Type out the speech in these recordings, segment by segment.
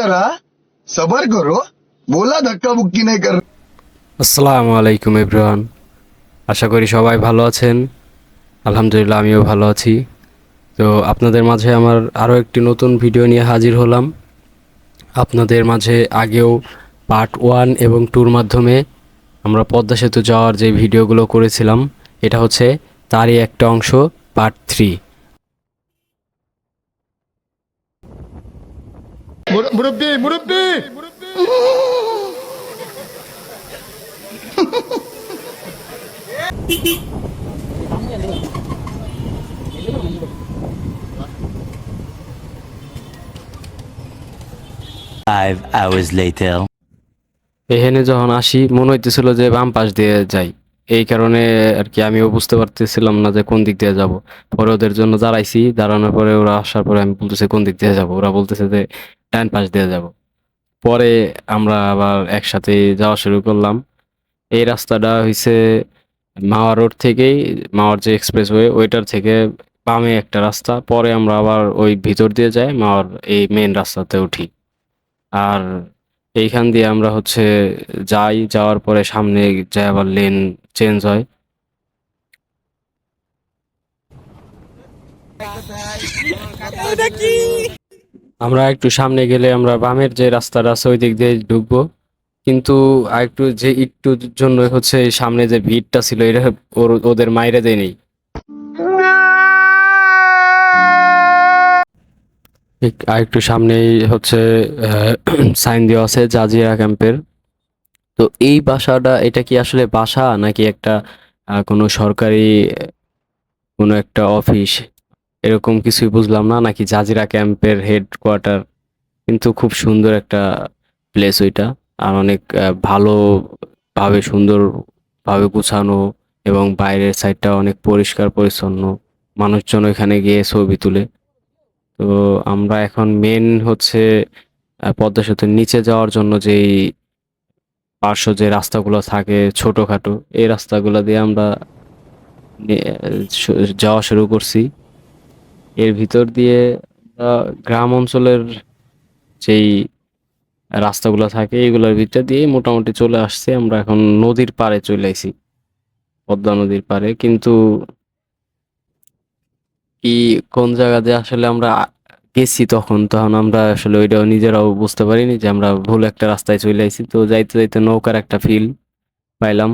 जरा सबर करो बोला धक्का मुक्की नहीं कर আসসালামু আলাইকুম এভরিওয়ান আশা করি সবাই ভালো আছেন আলহামদুলিল্লাহ আমিও ভালো আছি তো আপনাদের মাঝে আমার আরও একটি নতুন ভিডিও নিয়ে হাজির হলাম আপনাদের মাঝে আগেও পার্ট ওয়ান এবং টুর মাধ্যমে আমরা পদ্মা সেতু যাওয়ার যে ভিডিওগুলো করেছিলাম এটা হচ্ছে তারই একটা অংশ পার্ট থ্রি মুরব্বী মুরব্বী! Five hours later. এখানে যখন আসি মনে হইতেছিল যে বাম পাশ দিয়ে যাই। এই কারণে আর কি আমিও বুঝতে পারতেছিলাম না যে কোন দিক দিয়ে যাব। পরে ওদের জন্য দাঁড়াইছি। দাঁড়ানোর পরে ওরা আসার পরে আমি বলতেছি কোন দিক দিয়ে যাব। ওরা বলতেছে যে ডান পাশ দিয়ে যাব। পরে আমরা আবার একসাথে যাওয়া শুরু করলাম। এই রাস্তাটা হইছে মাওয়া রোড থেকেই, মাওয়ার যে এক্সপ্রেস এক্সপ্রেসওয়ে ওইটার থেকে বামে একটা রাস্তা। পরে আমরা আবার ওই ভিতর দিয়ে যাই, মাওয়ার এই মেন রাস্তাতে উঠি। আর এইখান দিয়ে আমরা হচ্ছে যাই, যাওয়ার পরে সামনে যাই, আবার লেন চেঞ্জ হয়। আমরা একটু সামনে গেলে আমরা বামের যে রাস্তাটা আছে, ওই দিক দিয়ে ঢুকবো। কিন্তু আরেকটু যে একটুর জন্য হচ্ছে সামনে যে ভিড়টা ছিল, এটা ওদের মাইরে দেয়নি এক- আরেকটু সামনেই হচ্ছে সাইন দেওয়া আছে জাজিরা ক্যাম্পের। তো এই বাসাটা, এটা কি আসলে বাসা নাকি একটা কোনো সরকারি, কোনো একটা অফিস? এরকম কিছুই বুঝলাম না, নাকি জাজিরা ক্যাম্পের হেডকোয়ার্টার কিন্তু খুব সুন্দর একটা প্লেস ওইটা। আর অনেক ভালোভাবে সুন্দরভাবে গুছানো এবং বাইরের সাইডটা অনেক পরিষ্কার পরিচ্ছন্ন। মানুষজন ওইখানে গিয়ে ছবি তুলে। তো আমরা এখন মেন হচ্ছে পদ্মা সেতুর নিচে যাওয়ার জন্য যেই পার্শ্ব যে রাস্তাগুলো থাকে ছোটোখাটো, এই রাস্তাগুলো দিয়ে আমরা যাওয়া শুরু করছি। এর ভিতর দিয়ে গ্রাম অঞ্চলের যেই রাস্তাগুলো থাকে, এগুলোর ভিতর দিয়ে মোটামুটি চলে আসছে। আমরা এখন নদীর পাড়ে চলে আসি পদ্মা নদীর পাড়ে। কিন্তু কি, কোন জায়গা দিয়ে আসলে আমরা গেছি তখন? তখন আমরা আসলে ওইটাও নিজেরাও বুঝতে পারিনি যে আমরা ভুল একটা রাস্তায় চলে আইছি। তো যাইতে যাইতে নৌকার একটা ফিল পাইলাম।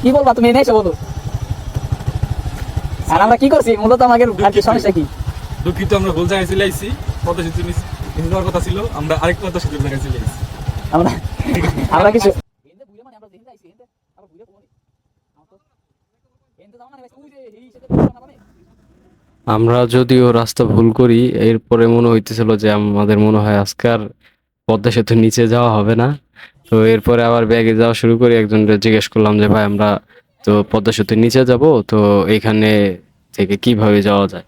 কি বলবা? তুমি এনে এসে বলো। আর আমরা কি করছি? মূলত আমাদের আর কি সমস্যা কি? দুঃখিত আমরা ভুল জায়গায় চলে আইছি। পদ্মা সেতু কথা ছিল। আমরা আরেক পদ্মা সেতুর জায়গায় চলে আইছি। আমরা আমরা কিছু আমরা যদিও রাস্তা ভুল করি এরপরে মনে হইতেছিল যে আমাদের মনে হয় আজকার পদ্মা সেতুর নিচে যাওয়া হবে না। তো এরপরে আবার ব্যাগে যাওয়া শুরু করি একজনকে জিজ্ঞেস করলাম যে ভাই আমরা তো পদ্মা সেতুর নিচে যাব, তো এখানে থেকে কীভাবে যাওয়া যায়?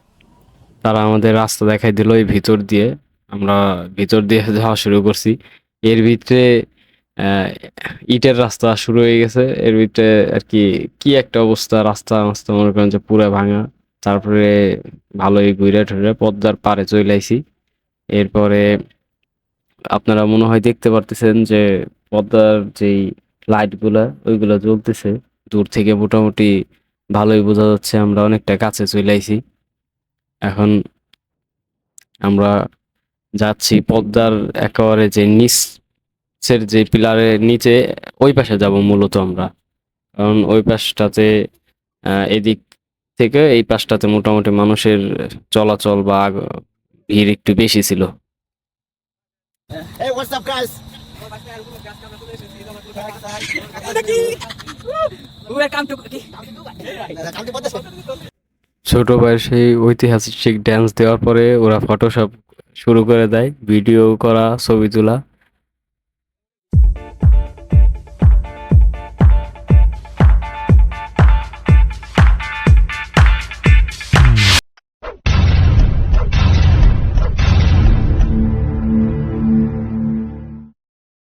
তারা আমাদের রাস্তা দেখাই দিল এই ভিতর দিয়ে। আমরা ভিতর দিয়ে যাওয়া শুরু করছি। এর ভিতরে ইটের রাস্তা শুরু হয়ে গেছে। এর ভিতরে আর কি কি একটা অবস্থা? রাস্তা রাস্তা মনে করেন যে পুরো ভাঙা। তারপরে ভালোই ঘুরে ঠুরে পদ্মার পাড়ে চলে আইছি। এরপরে আপনারা মনে হয় দেখতে পারতেছেন যে পদ্মার যেই লাইটগুলা ওইগুলা জ্বলতেছে। দূর থেকে মোটামুটি ভালোই বোঝা যাচ্ছে আমরা অনেকটা কাছে চলে আইছি এখন আমরা যাচ্ছি পদ্মার একেবারে যে নিচের যে পিলারের নিচে ওই পাশে যাব মূলত আমরা কারণ ওই পাশটাতে আহ, এদিক থেকে এই পাশটাতে মোটামুটি মানুষের চলাচল বা আগ- ভিড় একটু বেশি ছিল Hey, what's up, guys? ছোট ভাইয়ের সেই ঐতিহাসিক ড্যান্স দেওয়ার পরে ওরা ফটোশপ শুরু করে দেয় ভিডিও করা, ছবি তোলা।